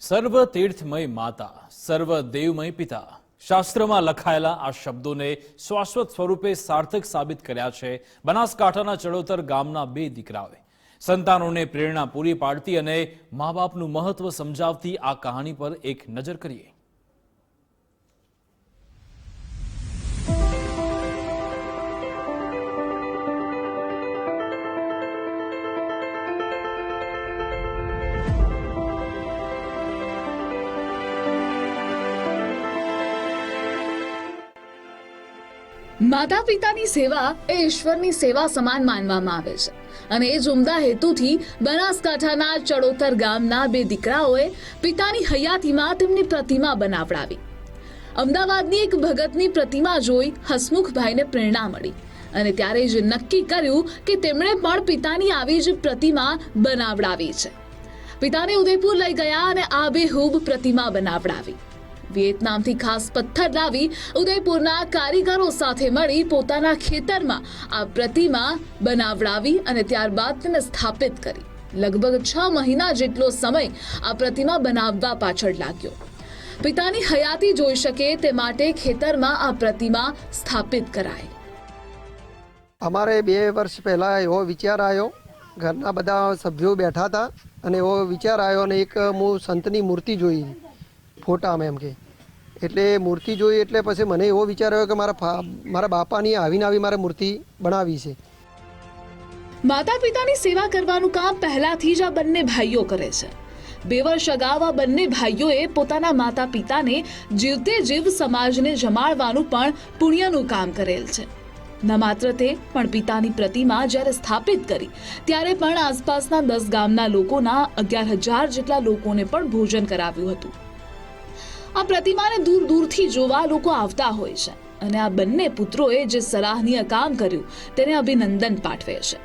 સર્વ તીર્થમય માતા, સર્વ દેવમય પિતા. શાસ્ત્રમાં લખાયેલા આ શબ્દોને શાશ્વત સ્વરૂપે સાર્થક સાબિત કર્યા છે બનાસકાંઠાના ચડોતર ગામના બે દીકરાઓએ. સંતાનોને પ્રેરણા પૂરી પાડતી અને મા બાપનું મહત્વ સમજાવતી આ કહાણી પર એક નજર કરીએ. માતા પિતાની સેવા એ ઈશ્વરની સેવા સમાન માનવામાં આવે છે. અને એ જ ઉમદા હેતુથી બનાસકાંઠાના ચડોતર ગામના બે દીકરાઓએ પિતાની હયાતીમાં તેમની પ્રતિમા બનાવડાવી. અમદાવાદની એક ભગતની પ્રતિમા જોઈ હસમુખભાઈને પ્રેરણા મળી અને ત્યારે જ નક્કી કર્યું કે તેમણે પણ પિતાની આવી જ પ્રતિમા બનાવડાવી છે. પિતાને ઉદયપુર લઈ ગયા અને આબેહૂબ પ્રતિમા બનાવડાવી. વિયેતનામથી ખાસ પથ્થર લાવી ઉદયપુરના કારીગરો સાથે મળી પોતાના ખેતરમાં આ પ્રતિમા બનાવડાવી અને ત્યારબાદ તેને સ્થાપિત કરી. લગભગ છ મહિના જેટલો સમય આ પ્રતિમા બનાવવા પાછળ લાગ્યો. પિતાની હયાતી જોઈ શકે તે માટે ખેતરમાં આ પ્રતિમા સ્થાપિત કરાય અમારે બે વર્ષ પહેલાં એવો વિચાર આવ્યો. ઘરના બધા સભ્યો બેઠા હતા અને એવો વિચાર આવ્યો અને એક હું સંતની મૂર્તિ જોઈ. ફોટામાં એમ કે. એટલે મૂર્તિ જોઈ એટલે પછી મને એવો વિચાર આવ્યો કે મારા મારા બાપાની આવીને આવી મારે મૂર્તિ બનાવી છે. માતા પિતાની સેવા કરવાનું કામ પહેલાથી જ આ બંને ભાઈઓ કરે છે. બે વર્ષ અગાઉ આ બંને ભાઈઓએ પોતાના માતા પિતાને જીવતે જીવ સમાજને જમાડવાનું પણ પુણ્યનું કામ કરેલ છે. ન માત્ર તે, પણ પિતાની પ્રતિમા જ્યારે સ્થાપિત કરી, ત્યારે પણ આસપાસના દસ ગામના લોકોના અગિયાર હજાર જેટલા લોકોને પણ ભોજન કરાવ્યું હતું. આ પ્રતિમાને દૂર દૂરથી જોવા લોકો આવતા હોય છે. અને આ બંને પુત્રોએ જે સરાહનીય કામ કર્યું તેને અભિનંદન પાઠવે છે.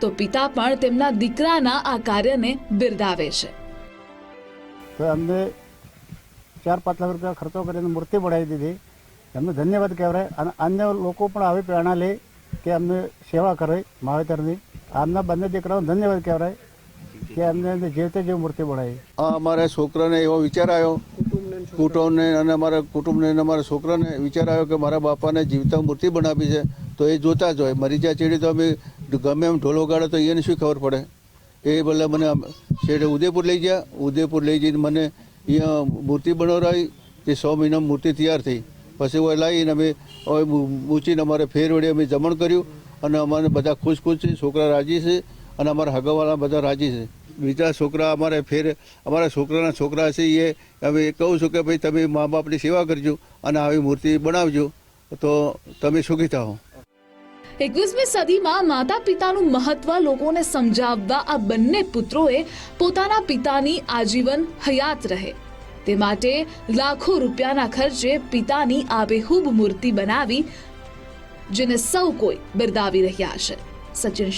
તો પિતા પણ તેમના દીકરાના આ કાર્યને બિરદાવે છે. તો અમને ચાર પાંચ લાખ રૂપિયા ખર્ચો કરીને મૂર્તિ બનાવી દીધી. એમને ધન્યવાદ કહેવાય. અને અન્ય લોકો પણ આવી પ્રેરણા લે કે અમને સેવા કરે માવેતરની આમના બંને દીકરાઓને ધન્યવાદ કહેવાય કે અમને જે તે જેવી મૂર્તિ બનાવી. અમારા છોકરાને એવો વિચાર આવ્યો કુટુંબને અને અમારા કુટુંબને અને અમારા છોકરાને વિચાર આવ્યો કે મારા બાપાને જીવતા મૂર્તિ બનાવી છે, તો એ જોતા જ હોય. મરી જાય ચેડી તો અમે ગમે એમ ઢોલો ગાડે તો એને શું ખબર પડે? એ બદલે મને છેડે ઉદયપુર લઈ ગયા. ઉદયપુર લઈ જઈને મને અહીંયા મૂર્તિ બનાવડાવી તે સો મહિનામાં મૂર્તિ તૈયાર થઈ. પછી હવે લાવીને અમે હવે મૂચીને અમારે ફેર વડે અમે જમણ કર્યું. અને અમારે બધા ખુશ ખુશ છે, છોકરા રાજી છે અને અમારા હગાવાળા બધા રાજી છે. બીજા છોકરા અમારે ફેર, અમારા છોકરાના છોકરા છે એ, અમે કહું છું કે ભાઈ તમે મા બાપની સેવા કરજો અને આવી મૂર્તિ બનાવજો. તો તમે સુખી થાઓ એકવીસમી સદીમાં માતા પિતાનું મહત્વ લોકોને સમજાવવા આ બંને પુત્રોએ પોતાના પિતાની આજીવન હયાત રહે. તે માટે લાખો રૂપિયાના ખર્ચે પિતાની આબેહૂબ મૂર્તિ બનાવી, જેને સૌ કોઈ બિરદાવી રહ્યા છે. સચિન